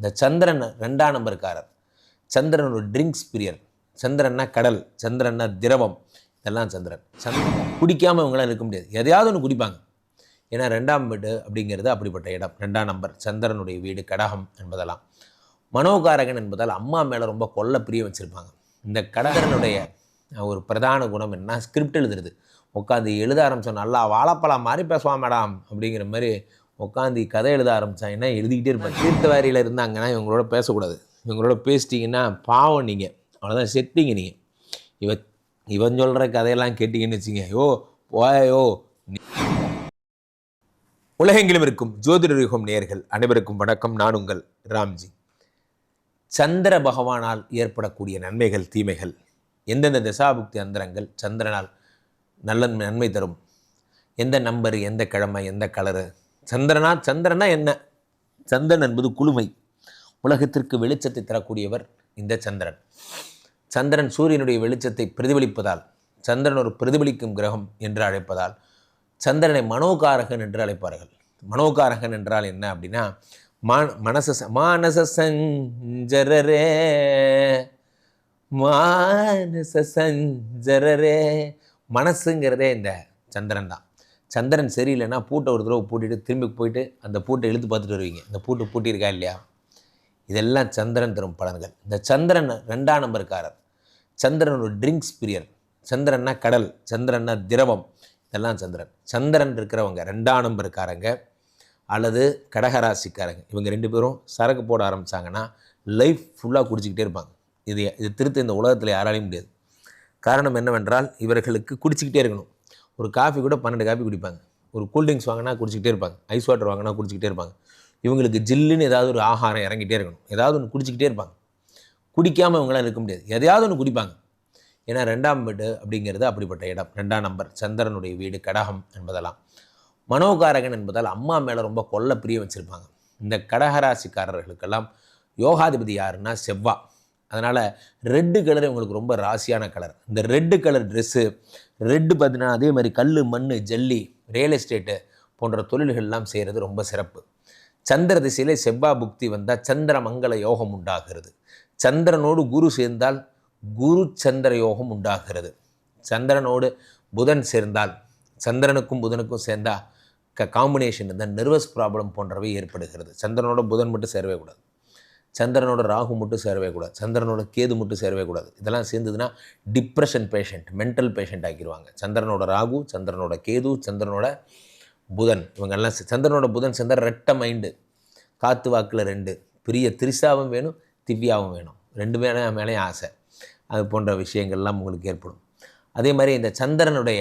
இந்த சந்திரன் ரெண்டாம் நம்பர்காரர் சந்திரன் ஒரு ட்ரிங்க்ஸ் பிரியர் சந்திரன்னா கடல் சந்திரன்னா திரவம். இதெல்லாம் சந்திரன். சந்திரன் குடிக்காமல் இவங்களாம் இருக்க முடியாது. எதையாவது ஒன்று குடிப்பாங்க. ஏன்னா ரெண்டாம் வீடு அப்படிங்கிறது அப்படிப்பட்ட இடம். ரெண்டாம் நம்பர் சந்திரனுடைய வீடு கடகம் என்பதெல்லாம். மனோகாரகன் என்பதால் அம்மா மேலே ரொம்ப கொல்ல பிரிய வச்சுருப்பாங்க. இந்த கடகனுடைய ஒரு பிரதான குணம் என்ன? ஸ்கிரிப்ட் எழுதுறது. உட்காந்து எழுத ஆரம்பித்தோம் நல்லா வாழைப்பழம் மாதிரி பேசுவான் மேடம் அப்படிங்கிற மாதிரி உட்காந்து கதை எழுத ஆரம்பித்தாங்கன்னா எழுதிக்கிட்டே இருப்பாங்க தீர்த்தவாரியில் இருந்தாங்கன்னா இவங்களோட பேசக்கூடாது. இவங்களோட பேசிட்டிங்கன்னா பாவம் நீங்கள் அவ்வளோதான் செட்டிங்க நீங்கள் இவ இவன் சொல்கிற கதையெல்லாம் கேட்டிங்கன்னு வச்சுங்க யோ போயோ உலகெங்கிலும் இருக்கும் ஜோதிடர் நேர்கள் அனைவருக்கும் வணக்கம். நான் உங்கள் ராம்ஜி. சந்திர பகவானால் ஏற்படக்கூடிய நன்மைகள் தீமைகள் எந்தெந்த தசாபுக்தி அந்தரங்கள் சந்திரனால் நல்ல நன்மை தரும்? எந்த நம்பர் எந்த கிழமை எந்த கலரு? சந்திரனா சந்திரனா என்ன? சந்திரன் என்பது குளுமை. உலகத்திற்கு வெளிச்சத்தை தரக்கூடியவர் இந்த சந்திரன். சந்திரன் சூரியனுடைய வெளிச்சத்தை பிரதிபலிப்பதால் சந்திரன் ஒரு பிரதிபலிக்கும் கிரகம் என்று அழைப்பதால் சந்திரனை மனோகாரகன் என்று அழைப்பார்கள். மனோகாரகன் என்றால் என்ன அப்படின்னா மா மனச மானச சஞ்சரரே மானச சஞ்சரரே மனசுங்கிறதே இந்த சந்திரன் தான். சந்திரன் சரியில்லைன்னா பூட்டை ஒரு தடவை பூட்டிட்டு திரும்பி போயிட்டு அந்த பூட்டை இழுத்து பார்த்துட்டு வருவீங்க. இந்த பூட்டு பூட்டியிருக்கா இல்லையா? இதெல்லாம் சந்திரன் தரும் பலன்கள். இந்த சந்திரன் ரெண்டாம் நம்பர்காரர் சந்திரன் ஒரு ட்ரிங்க்ஸ் பிரியர். சந்திரன்னா கடல் சந்திரன்னா திரவம். இதெல்லாம் சந்திரன். சந்திரன் இருக்கிறவங்க ரெண்டாம் நம்பருக்காரங்க அல்லது கடகராசிக்காரங்க. இவங்க ரெண்டு பேரும் சரக்கு போட ஆரம்பித்தாங்கன்னா லைஃப் ஃபுல்லாக குடிச்சிக்கிட்டே இருப்பாங்க. இது இது திருத்த இந்த உலகத்தில் யாராலையும் முடியாது. காரணம் என்னவென்றால் இவர்களுக்கு குடிச்சிக்கிட்டே இருக்கணும். ஒரு காஃபி கூட பன்னெண்டு காஃபி குடிப்பாங்க. ஒரு கூல்ட்ரிங்க்ஸ் வாங்கினா குடிச்சிக்கிட்டே இருப்பாங்க. ஐஸ் வாட்டர் வாங்கினா குடிச்சிக்கிட்டே இருப்பாங்க. இவங்களுக்கு ஜில்லுன்னு ஏதாவது ஒரு ஆகாரம் இறங்கிட்டே இருக்கணும். ஏதாவது ஒன்று குடிச்சிக்கிட்டே இருப்பாங்க. குடிக்காமல் இவங்களாம் இருக்க முடியாது. எதையாவது ஒன்று குடிப்பாங்க. ஏன்னா ரெண்டாம் வீடு அப்படிங்கிறது அப்படிப்பட்ட இடம். ரெண்டாம் நம்பர் சந்திரனுடைய வீடு கடகம் என்பதெல்லாம். மனோகாரகன் என்பதால் அம்மா மேலே ரொம்ப கொல்ல பிரிய வச்சுருப்பாங்க. இந்த கடகராசிக்காரர்களுக்கெல்லாம் யோகாதிபதி யாருன்னா செவ்வா. அதனால் ரெட்டு கலர் உங்களுக்கு ரொம்ப ராசியான கலர் இந்த ரெட்டு கலர் ட்ரெஸ்ஸு ரெட்டு பார்த்தீங்கன்னா அதே மாதிரி கல் மண் ஜல்லி ரியல் எஸ்டேட்டு போன்ற தொழில்கள்லாம் செய்கிறது ரொம்ப சிறப்பு. சந்திர திசையிலே செவ்வா புக்தி வந்தால் சந்திர மங்கள யோகம் உண்டாகிறது. சந்திரனோடு குரு சேர்ந்தால் குரு சந்திர யோகம் உண்டாகிறது. சந்திரனோடு புதன் சேர்ந்தால் சந்திரனுக்கும் புதனுக்கும் சேர்ந்தால் க காம்பினேஷன் இருந்தால் நர்வஸ் ப்ராப்ளம் போன்றவை ஏற்படுகிறது. சந்திரனோட புதன் மட்டும் சேரவே கூடாது. சந்திரனோட ராகு மட்டும் சேரவே கூடாது. சந்திரனோட கேது மட்டும் சேரவே கூடாது. இதெல்லாம் சேர்ந்ததுன்னா டிப்ரெஷன் பேஷண்ட் மென்டல் பேஷண்ட் ஆக்கிடுவாங்க சந்திரனோட ராகு சந்திரனோட கேது சந்திரனோட புதன். இவங்கெல்லாம் சந்திரனோட புதன் சந்திரன் ரெட்ட மைண்டு காத்து வாக்கில் ரெண்டு. பெரிய திரிசாவும் வேணும் திவ்யாவும் வேணும். ரெண்டு மேலே மேலேயும் ஆசை. அது போன்ற விஷயங்கள்லாம் உங்களுக்கு ஏற்படும். அதே மாதிரி இந்த சந்திரனுடைய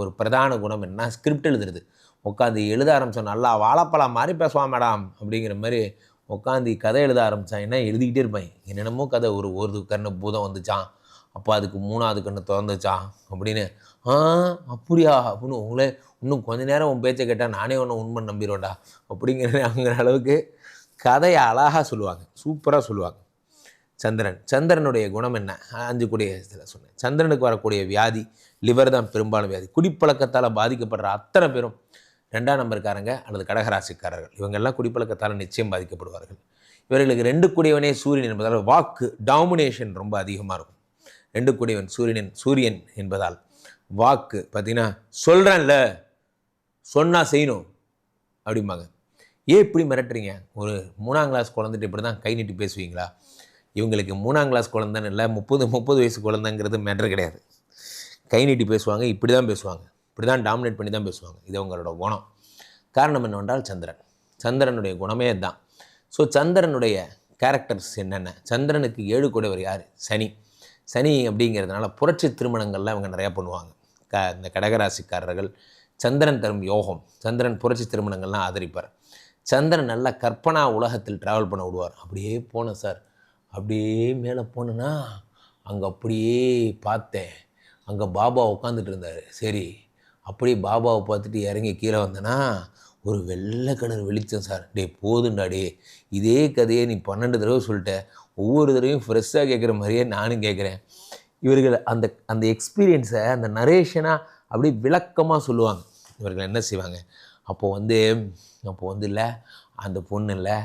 ஒரு பிரதான குணம் என்ன ஸ்கிரிப்ட் எழுதுறது. உட்காந்து எழுத ஆரம்பித்தோம் நல்லா வாழைப்பழம் மாதிரி பேசுவான் மேடம் அப்படிங்கிற மாதிரி உட்காந்து கதை எழுத ஆரம்பித்தாங்கன்னா எழுதிக்கிட்டே இருப்பேன். என்னென்னமோ கதை. ஒரு ஒரு கண்ணு பூதம் வந்துச்சான் அப்போ அதுக்கு மூணாவது கண்ணு திறந்துச்சான் அப்படின்னு. ஆ அப்படியா? அப்படின்னு உங்களே இன்னும் கொஞ்ச நேரம் உன் பேச்சை கேட்டால் நானே ஒன்று உண்மை நம்பிடுவேன்டா அப்படிங்கிற அளவுக்கு கதையை அழகாக சொல்லுவாங்க. சூப்பராக சொல்லுவாங்க. சந்திரன். சந்திரனுடைய குணம் என்ன? அஞ்சு கூடிய இதில் சொன்னேன். சந்திரனுக்கு வரக்கூடிய வியாதி லிவர் தான் பெரும்பாலும் வியாதி. குடிப்பழக்கத்தால் பாதிக்கப்படுற அத்தனை பேரும் ரெண்டாம் நம்பர்காரங்க அல்லது கடகராசிக்காரர்கள். இவங்கெல்லாம் குடிப்பழக்கத்தால் நிச்சயம் பாதிக்கப்படுவார்கள். இவர்களுக்கு ரெண்டு கூடியவனே சூரியன் என்பதால் வாக்கு டாமினேஷன் ரொம்ப அதிகமாக இருக்கும். ரெண்டு கூடியவன் சூரியனின் சூரியன் என்பதால் வாக்கு பார்த்தீங்கன்னா சொல்கிறேன்ல சொன்னால் செய்யணும் அப்படிம்பாங்க. ஏன் இப்படி மிரட்டுறீங்க? ஒரு மூணாம் கிளாஸ் குழந்தைட்டு இப்படி தான் கை நீட்டி பேசுவீங்களா? இவங்களுக்கு மூணாம் கிளாஸ் குழந்தைன்னு இல்லை முப்பது முப்பது வயசு குழந்தைங்கிறது மேட்ரு கிடையாது. கை நீட்டி பேசுவாங்க இப்படி தான் பேசுவாங்க. இப்படி தான் டாமினேட் பண்ணி தான் பேசுவாங்க. இது அவங்களோட குணம். காரணம் என்னவென்றால் சந்திரன். சந்திரனுடைய குணமே தான் ஸோ சந்திரனுடைய கேரக்டர்ஸ் என்னென்ன? சந்திரனுக்கு ஏழு கூடவர் யார்? சனி. சனி அப்படிங்கிறதுனால புரட்சி திருமணங்கள்லாம் இவங்க நிறையா பண்ணுவாங்க. க இந்த கடகராசிக்காரர்கள். சந்திரன் தரும் யோகம். சந்திரன் புரட்சி திருமணங்கள்லாம் ஆதரிப்பார். சந்திரன் நல்ல கற்பனா உலகத்தில் ட்ராவல் பண்ண விடுவார். அப்படியே போனேன் சார். அப்படியே மேலே போனேன்னா அங்கே அப்படியே பார்த்தேன். அங்கே பாபா உட்காந்துட்டு இருந்தார். சரி அப்படியே பாபாவை பார்த்துட்டு இறங்கி கீழே வந்தேன்னா ஒரு வெள்ளை கலர் வெளிச்சம் சார். டே போதுண்டா டே இதே கதையை நீ பன்னெண்டு தடவை சொல்லிட்ட. ஒவ்வொரு தடவையும் ஃப்ரெஷ்ஷாக கேட்குற மாதிரியே நானும் கேட்குறேன் இவர்கள் அந்த அந்த எக்ஸ்பீரியன்ஸை அந்த நரேஷனாக அப்படியே விளக்கமாக சொல்லுவாங்க. இவர்கள் என்ன செய்வாங்க? அப்போது வந்து அப்போ வந்து இல்லை அந்த பொண்ணு இல்லை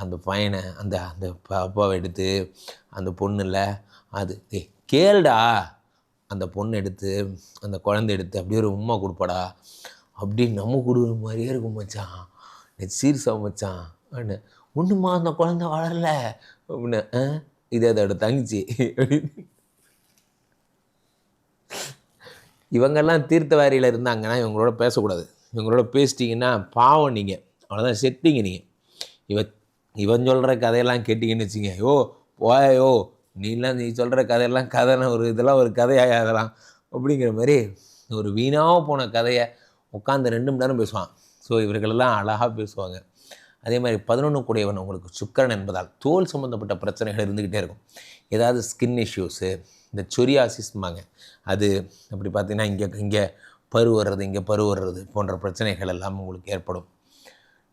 அந்த பையனை அந்த அந்த பாப்பாவை எடுத்து அந்த பொண்ணு இல்லை அது டே கேளுடா. அந்த பொண்ணு எடுத்து அந்த குழந்தை எடுத்து அப்படியே ஒரு உம்மா கொடுப்பாடா. அப்படி நம்ம கொடுக்குற மாதிரியே இருக்கும் மச்சான். நீ சீரியஸா மச்சான். அப்படின்னு ஒன்றுமா அந்த குழந்தை வளரல? அப்படின்னு "ஆ? இது அதோட தங்கச்சி. அப்படின்னு இவங்கெல்லாம் தீர்த்தவாரியில் இருந்தாங்கன்னா இவங்களோட பேசக்கூடாது. இவங்களோட பேசிட்டீங்கன்னா பாவம் நீங்கள் அவ்வளோதான் செட்டிங்க நீங்கள் இவ இவன் சொல்கிற கதையெல்லாம் கேட்டிங்கன்னு வச்சுங்க யோ போயோ நீலாம் நீ சொல்கிற கதையெல்லாம் கதைனா ஒரு இதெல்லாம் ஒரு கதையாக அதெல்லாம் அப்படிங்கிற மாதிரி ஒரு வீணாக போன கதையை உட்காந்து ரெண்டு மணி நேரம் பேசுவான். ஸோ இவர்களெல்லாம் அழகாக பேசுவாங்க. அதே மாதிரி பதினொன்று கூடியவன் உங்களுக்கு சுக்கரன் என்பதால் தோல் சம்மந்தப்பட்ட பிரச்சனைகள் இருந்துக்கிட்டே இருக்கும். ஏதாவது ஸ்கின் இஷ்யூஸு இந்த சொரியாசிஸ்மாங்க அது அப்படி பார்த்திங்கன்னா இங்கே இங்கே பரு வர்றது இங்கே பரு வர்றது போன்ற பிரச்சனைகள் எல்லாம் உங்களுக்கு ஏற்படும்.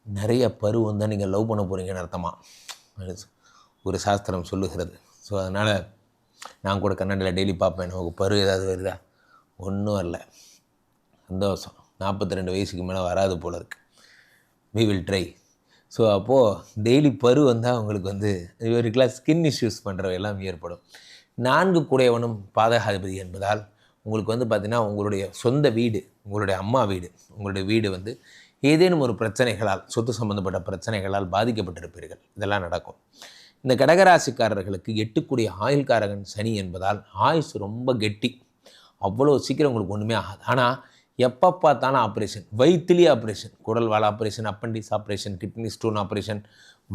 நிறைய பரு தான் நீங்கள் லவ் பண்ண போகிறீங்கன்னு அர்த்தமாக ஒரு சாஸ்திரம் சொல்லுகிறது. ஸோ அதனால் நான் கூட கண்ணாடியில் டெய்லி பார்ப்பேன். நமக்கு பரு ஏதாவது வருதா? ஒன்றும் வரல. சந்தோஷம். நாற்பத்தி ரெண்டு வயசுக்கு மேலே வராது போல இருக்கு. வி வில் ட்ரை ஸோ அப்போது டெய்லி பரு வந்தால் உங்களுக்கு வந்து இவருக்கெல்லாம் ஸ்கின் இஷ்யூஸ் பண்ணுறவை எல்லாம் ஏற்படும். நான்கு கூடையவனும் பாதகாதிபதி என்பதால் உங்களுக்கு வந்து பார்த்திங்கன்னா உங்களுடைய சொந்த வீடு உங்களுடைய அம்மா வீடு உங்களுடைய வீடு வந்து ஏதேனும் ஒரு பிரச்சனைகளால் சொத்து சம்மந்தப்பட்ட பிரச்சனைகளால் பாதிக்கப்பட்டிருப்பீர்கள். இதெல்லாம் நடக்கும். இந்த கடகராசிக்காரர்களுக்கு எட்டுக்கூடிய ஆயுள்காரகன் சனி என்பதால் ஆயுசு ரொம்ப கெட்டி. அவ்வளோ சீக்கிரம் உங்களுக்கு ஒன்றுமே ஆகாது. ஆனால் எப்போ பார்த்தாலும் ஆப்ரேஷன் வயிற்றுலேயே ஆப்ரேஷன் குடல் வாழ operation appendix operation kidney stone operation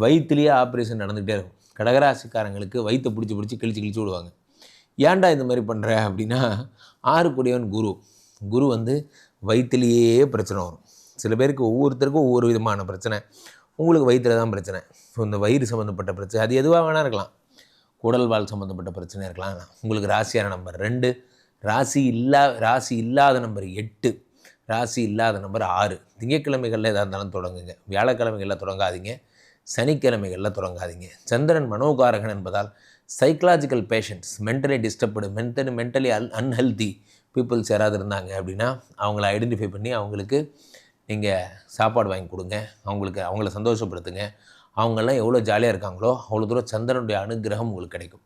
வயிற்றுலேயே operation நடந்துகிட்டே இருக்கும். கடகராசிக்காரங்களுக்கு வயிற்றை பிடிச்சி பிடிச்சி கிழிச்சு கிழிச்சு விடுவாங்க. ஏன்டா இந்த மாதிரி பண்ணுற அப்படின்னா ஆறு கூடியவன் குரு. குரு வந்து வயிற்றுலேயே பிரச்சனை வரும். சில பேருக்கு ஒவ்வொருத்தருக்கும் ஒவ்வொரு விதமான பிரச்சனை. உங்களுக்கு வயிற்றில் தான் பிரச்சனை. ஸோ இந்த வயிறு சம்மந்தப்பட்ட பிரச்சனை அது எதுவாக வேணால் இருக்கலாம். குடல் வால் சம்மந்தப்பட்ட பிரச்சனை இருக்கலாம். உங்களுக்கு ராசியான நம்பர் ரெண்டு. ராசி இல்லா ராசி இல்லாத நம்பர் எட்டு. ராசி இல்லாத நம்பர் ஆறு. திங்கக்கிழமைகளில் எதாக இருந்தாலும் தொடங்குங்க. வியாழக்கிழமைகளில் தொடங்காதீங்க. சனிக்கிழமைகளில் தொடங்காதீங்க. சந்திரன் மனோகாரகன் என்பதால் psychological patients mentally disturbed mentally mentally all unhealthy peoples யாராவது இருந்தாங்க அப்படின்னா அவங்கள ஐடென்டிஃபை பண்ணி அவங்களுக்கு நீங்கள் சாப்பாடு வாங்கி கொடுங்க. அவங்களுக்கு அவங்கள சந்தோஷப்படுத்துங்க. அவங்கெல்லாம் எவ்வளோ ஜாலியாக இருக்காங்களோ அவ்வளோ தூரம் சந்திரனுடைய அனுகிரகம் உங்களுக்கு கிடைக்கும்.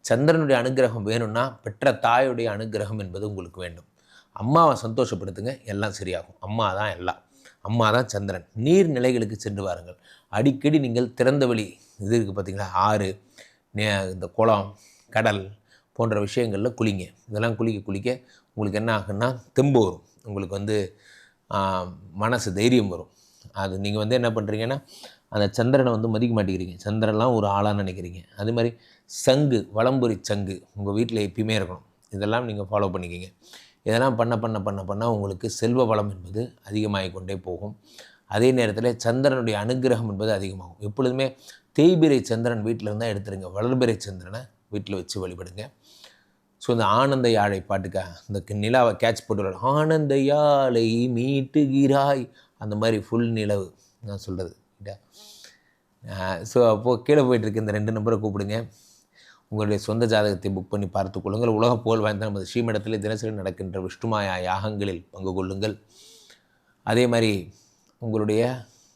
சந்திரனுடைய அனுகிரகம் வேணும்னா பெற்ற தாயுடைய அனுகிரகம் என்பது உங்களுக்கு வேண்டும். அம்மாவை சந்தோஷப்படுத்துங்க எல்லாம் சரியாகும். அம்மா தான் எல்லாம் அம்மா தான் சந்திரன். நீர்நிலைகளுக்கு சென்று வாருங்கள். அடிக்கடி நீங்கள் திறந்த வெளி இது இருக்குது பார்த்தீங்களா ஆறு நே- இந்த குளம் கடல் போன்ற விஷயங்களில் குளிங்க. இதெல்லாம் குளிக்க குளிக்க உங்களுக்கு என்ன ஆகுன்னா தெம்பு வரும். உங்களுக்கு வந்து மனசு தைரியம் வரும். அது நீங்கள் வந்து என்ன பண்ணுறீங்கன்னா அந்த சந்திரனை வந்து மதிக்க மாட்டேங்கிறீங்க. சந்திரன்லாம் ஒரு ஆளாக நினைக்கிறீங்க. அதே மாதிரி சங்கு வளம்புரி சங்கு உங்கள் வீட்டில் எப்பயுமே இருக்கணும். இதெல்லாம் நீங்கள் ஃபாலோ பண்ணிக்கிங்க. இதெல்லாம் பண்ண பண்ண பண்ண பண்ண உங்களுக்கு செல்வ வளம் என்பது அதிகமாகிக் கொண்டே போகும். அதே நேரத்தில் சந்திரனுடைய அனுகிரகம் என்பது அதிகமாகும். எப்பொழுதுமே தேய்பிரை சந்திரன் வீட்டில் இருந்தால் எடுத்துருங்க. வளர்பிறை சந்திரனை வீட்டில் வச்சு வழிபடுங்க. ஸோ இந்த ஆனந்த யாழை பாட்டுக்க இந்த நிலாவை கேட்ச் போட்டு ஆனந்த யாழை மீட்டுகிறாய் அந்த மாதிரி ஃபுல் நிலவு நான் சொல்கிறது ஸோ அப்போது கீழே போயிட்டு இருக்க இந்த ரெண்டு நம்பரை கூப்பிடுங்க. உங்களுடைய சொந்த ஜாதகத்தை புக் பண்ணி பார்த்துக் கொள்ளுங்கள். உலக புகழ் வாய்ந்த நமது ஸ்ரீமடத்தில் தினசரி நடக்கின்ற விஷ்ணுமாயா யாகங்களில் பங்கு கொள்ளுங்கள். அதே மாதிரி உங்களுடைய